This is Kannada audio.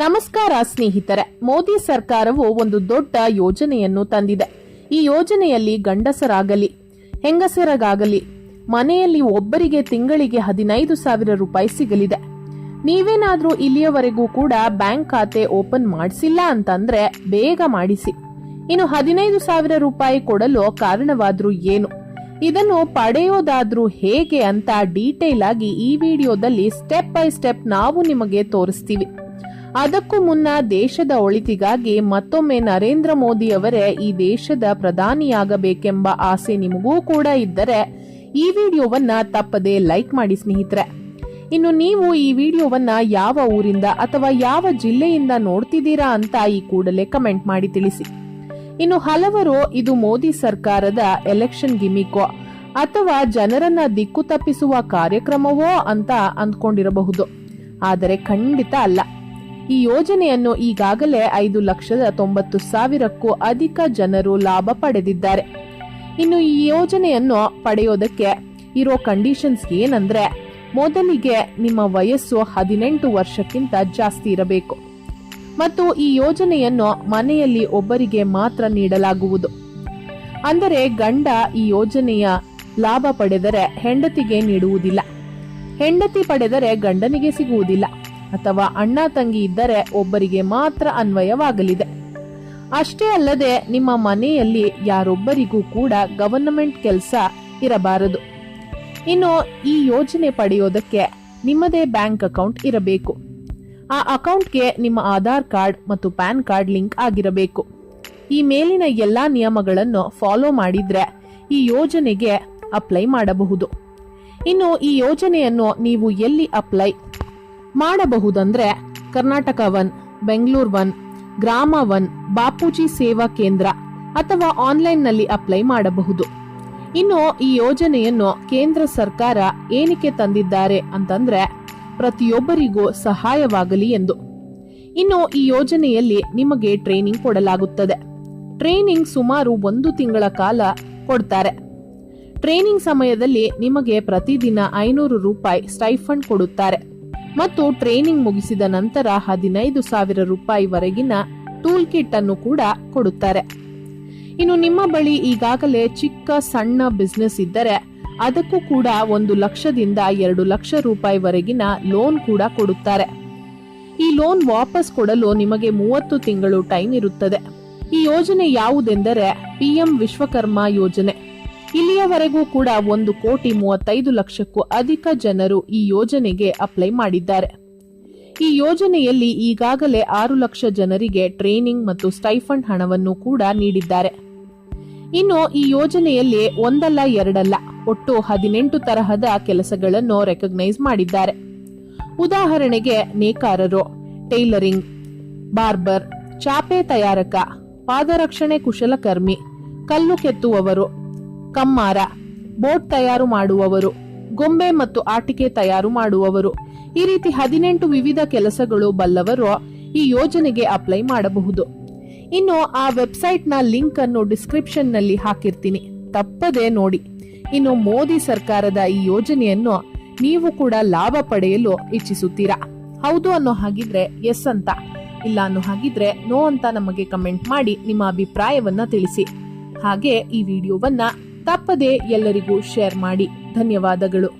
ನಮಸ್ಕಾರ ಸ್ನೇಹಿತರೆ, ಮೋದಿ ಸರ್ಕಾರವು ಒಂದು ದೊಡ್ಡ ಯೋಜನೆಯನ್ನು ತಂದಿದೆ. ಈ ಯೋಜನೆಯಲ್ಲಿ ಗಂಡಸರಾಗಲಿ ಹೆಂಗಸರಾಗಲಿ ಮನೆಯಲ್ಲಿ ಒಬ್ಬರಿಗೆ ತಿಂಗಳಿಗೆ ಹದಿನೈದು ಸಾವಿರ ರೂಪಾಯಿ ಸಿಗಲಿದೆ. ನೀವೇನಾದ್ರೂ ಇಲ್ಲಿಯವರೆಗೂ ಕೂಡ ಬ್ಯಾಂಕ್ ಖಾತೆ ಓಪನ್ ಮಾಡಿಸಿಲ್ಲ ಅಂತಂದ್ರೆ ಬೇಗ ಮಾಡಿಸಿ. ಇನ್ನು ಹದಿನೈದು ಸಾವಿರ ರೂಪಾಯಿ ಕೊಡಲು ಕಾರಣವಾದ್ರೂ ಏನು? ಇದನ್ನು ಪಡೆಯೋದಾದ್ರೂ ಹೇಗೆ ಅಂತ ಡೀಟೇಲ್ ಆಗಿ ಈ ವಿಡಿಯೋದಲ್ಲಿ ಸ್ಟೆಪ್ ಬೈ ಸ್ಟೆಪ್ ನಾವು ನಿಮಗೆ ತೋರಿಸ್ತೀವಿ. ಅದಕ್ಕೂ ಮುನ್ನ ದೇಶದ ಒಳಿತಿಗಾಗಿ ಮತ್ತೊಮ್ಮೆ ನರೇಂದ್ರ ಮೋದಿ ಅವರೇ ಈ ದೇಶದ ಪ್ರಧಾನಿಯಾಗಬೇಕೆಂಬ ಆಸೆ ನಿಮಗೂ ಕೂಡ ಇದ್ದರೆ ಈ ವಿಡಿಯೋವನ್ನ ತಪ್ಪದೆ ಲೈಕ್ ಮಾಡಿ ಸ್ನೇಹಿತರೆ. ಇನ್ನು ನೀವು ಈ ವಿಡಿಯೋವನ್ನ ಯಾವ ಊರಿಂದ ಅಥವಾ ಯಾವ ಜಿಲ್ಲೆಯಿಂದ ನೋಡ್ತಿದ್ದೀರಾ ಅಂತ ಈ ಕೂಡಲೇ ಕಮೆಂಟ್ ಮಾಡಿ ತಿಳಿಸಿ. ಇನ್ನು ಹಲವರು ಇದು ಮೋದಿ ಸರ್ಕಾರದ ಎಲೆಕ್ಷನ್ ಗಿಮಿಕೋ ಅಥವಾ ಜನರನ್ನ ದಿಕ್ಕು ತಪ್ಪಿಸುವ ಕಾರ್ಯಕ್ರಮವೋ ಅಂತ ಅಂದ್ಕೊಂಡಿರಬಹುದು. ಆದರೆ ಖಂಡಿತ ಅಲ್ಲ. ಈ ಯೋಜನೆಯನ್ನು ಈಗಾಗಲೇ ಐದು ಲಕ್ಷದ ತೊಂಬತ್ತು ಸಾವಿರಕ್ಕೂ ಅಧಿಕ ಜನರು ಲಾಭ ಪಡೆದಿದ್ದಾರೆ. ಇನ್ನು ಈ ಯೋಜನೆಯನ್ನು ಪಡೆಯೋದಕ್ಕೆ ಇರೋ ಕಂಡೀಷನ್ಸ್ ಏನಂದ್ರೆ, ಮೊದಲಿಗೆ ನಿಮ್ಮ ವಯಸ್ಸು ಹದಿನೆಂಟು ವರ್ಷಕ್ಕಿಂತ ಜಾಸ್ತಿ ಇರಬೇಕು. ಮತ್ತು ಈ ಯೋಜನೆಯನ್ನು ಮನೆಯಲ್ಲಿ ಒಬ್ಬರಿಗೆ ಮಾತ್ರ ನೀಡಲಾಗುವುದು. ಅಂದರೆ ಗಂಡ ಈ ಯೋಜನೆಯ ಲಾಭ ಪಡೆದರೆ ಹೆಂಡತಿಗೆ ನೀಡುವುದಿಲ್ಲ. ಹೆಂಡತಿ ಪಡೆದರೆ ಗಂಡನಿಗೆ ಸಿಗುವುದಿಲ್ಲ. ಅಥವಾ ಅಣ್ಣ ತಂಗಿ ಇದ್ದರೆ ಒಬ್ಬರಿಗೆ ಮಾತ್ರ ಅನ್ವಯವಾಗಲಿದೆ. ಅಷ್ಟೇ ಅಲ್ಲದೆ ನಿಮ್ಮ ಮನೆಯಲ್ಲಿ ಯಾರೊಬ್ಬರಿಗೂ ಕೂಡ ಗವರ್ನಮೆಂಟ್ ಕೆಲಸ ಇರಬಾರದು. ಇನ್ನು ಈ ಯೋಜನೆ ಪಡೆಯೋದಕ್ಕೆ ನಿಮ್ಮದೇ ಬ್ಯಾಂಕ್ ಅಕೌಂಟ್ ಇರಬೇಕು. ಆ ಅಕೌಂಟ್ಗೆ ನಿಮ್ಮ ಆಧಾರ್ ಕಾರ್ಡ್ ಮತ್ತು ಪ್ಯಾನ್ ಕಾರ್ಡ್ ಲಿಂಕ್ ಆಗಿರಬೇಕು. ಈ ಮೇಲಿನ ಎಲ್ಲಾ ನಿಯಮಗಳನ್ನು ಫಾಲೋ ಮಾಡಿದ್ರೆ ಈ ಯೋಜನೆಗೆ ಅಪ್ಲೈ ಮಾಡಬಹುದು. ಇನ್ನು ಈ ಯೋಜನೆಯನ್ನು ನೀವು ಎಲ್ಲಿ apply ಮಾಡಬಹುದಂದ್ರೆ Karnataka one, Bengaluru one, Grama one, Bapuji Seva Kendra ಅಥವಾ ಆನ್ಲೈನ್ನಲ್ಲಿ ಅಪ್ಲೈ ಮಾಡಬಹುದು. ಇನ್ನು ಈ ಯೋಜನೆಯನ್ನು ಕೇಂದ್ರ ಸರ್ಕಾರ ಏನಕ್ಕೆ ತಂದಿದ್ದಾರೆ ಅಂತಂದ್ರೆ ಪ್ರತಿಯೊಬ್ಬರಿಗೂ ಸಹಾಯವಾಗಲಿ ಎಂದು. ಇನ್ನು ಈ ಯೋಜನೆಯಲ್ಲಿ ನಿಮಗೆ ಟ್ರೈನಿಂಗ್ ಕೊಡಲಾಗುತ್ತದೆ. ಟ್ರೈನಿಂಗ್ ಸುಮಾರು ಒಂದು ತಿಂಗಳ ಕಾಲ ಕೊಡ್ತಾರೆ. ಟ್ರೈನಿಂಗ್ ಸಮಯದಲ್ಲಿ ನಿಮಗೆ ಪ್ರತಿದಿನ ಐನೂರು ರೂಪಾಯಿ ಸ್ಟೈಫಂಡ್ ಕೊಡುತ್ತಾರೆ. ಮತ್ತು ಟ್ರೈನಿಂಗ್ ಮುಗಿಸಿದ ನಂತರ ಹದಿನೈದು ಸಾವಿರ ರೂಪಾಯಿವರೆಗಿನ ಟೂಲ್ ಕಿಟ್ ಅನ್ನು ಕೂಡ ಕೊಡುತ್ತಾರೆ. ಇನ್ನು ನಿಮ್ಮ ಬಳಿ ಈಗಾಗಲೇ ಚಿಕ್ಕ, ಸಣ್ಣ ಬಿಸ್ನೆಸ್ ಇದ್ದರೆ ಅದಕ್ಕೂ ಕೂಡ ಒಂದು ಲಕ್ಷದಿಂದ ಎರಡು ಲಕ್ಷ ರೂಪಾಯಿವರೆಗಿನ ಲೋನ್ ಕೂಡ ಕೊಡುತ್ತಾರೆ. ಈ ಲೋನ್ ವಾಪಸ್ ಕೊಡಲು ನಿಮಗೆ ಮೂವತ್ತು ತಿಂಗಳು ಟೈಮ್ ಇರುತ್ತದೆ. ಈ ಯೋಜನೆ ಯಾವುದೆಂದರೆ ಪಿಎಂ ವಿಶ್ವಕರ್ಮ ಯೋಜನೆ. ಇಲ್ಲಿಯವರೆಗೂ ಕೂಡ ಒಂದು ಕೋಟಿ ಮೂವತ್ತೈದು ಲಕ್ಷಕ್ಕೂ ಅಧಿಕ ಜನರು ಈ ಯೋಜನೆಗೆ ಅಪ್ಲೈ ಮಾಡಿದ್ದಾರೆ. ಈ ಯೋಜನೆಯಲ್ಲಿ ಈಗಾಗಲೇ ಆರು ಲಕ್ಷ ಜನರಿಗೆ ಟ್ರೈನಿಂಗ್ ಮತ್ತು ಸ್ಟೈಫಂಡ್ ಹಣವನ್ನು ಕೂಡ ನೀಡಿದ್ದಾರೆ. ಇನ್ನು ಈ ಯೋಜನೆಯಲ್ಲಿ ಒಂದಲ್ಲ, ಎರಡಲ್ಲ, ಒಟ್ಟು ಹದಿನೆಂಟು ತರಹದ ಕೆಲಸಗಳನ್ನು ರೆಕಗ್ನೈಸ್ ಮಾಡಿದ್ದಾರೆ. ಉದಾಹರಣೆಗೆ ನೇಕಾರರು, ಟೈಲರಿಂಗ್, ಬಾರ್ಬರ್, ಚಾಪೆ ತಯಾರಕ, ಪಾದರಕ್ಷಣೆ ಕುಶಲಕರ್ಮಿ, ಕಲ್ಲು ಕೆತ್ತುವವರು ಕಮ್ಮಾರ. ಬೋಟ್ ತಯಾರು ಮಾಡುವವರು. ಗೊಂಬೆ ಮತ್ತು ಆಟಿಕೆ ತಯಾರು ಮಾಡುವವರು. ಈ ರೀತಿ ಹದಿನೆಂಟು ವಿವಿಧ ಕೆಲಸಗಳು ಬಲ್ಲವರು ಈ ಯೋಜನೆಗೆ ಅಪ್ಲೈ ಮಾಡಬಹುದು. ಇನ್ನು ಆ ವೆಬ್ಸೈಟ್ನ ಲಿಂಕ್ ಅನ್ನು ಡಿಸ್ಕ್ರಿಪ್ಷನ್ನಲ್ಲಿ ಹಾಕಿರ್ತೀನಿ. ತಪ್ಪದೆ ನೋಡಿ. ಇನ್ನು ಮೋದಿ ಸರ್ಕಾರದ ಈ ಯೋಜನೆಯನ್ನು ನೀವು ಕೂಡ ಲಾಭ ಪಡೆಯಲು ಇಚ್ಛಿಸುತ್ತೀರಾ? ಹೌದು ಅನ್ನೋ ಹಾಗಿದ್ರೆ ಎಸ್ ಅಂತ. ಇಲ್ಲ ಅನ್ನೋ ಹಾಗಿದ್ರೆ ನೋ ಅಂತ ನಮಗೆ ಕಮೆಂಟ್ ಮಾಡಿ ನಿಮ್ಮ ಅಭಿಪ್ರಾಯವನ್ನ ತಿಳಿಸಿ. ಹಾಗೆ ಈ ವಿಡಿಯೋವನ್ನ ತಪ್ಪದೆ ಎಲ್ಲರಿಗೂ ಶೇರ್ ಮಾಡಿ. ಧನ್ಯವಾದಗಳು.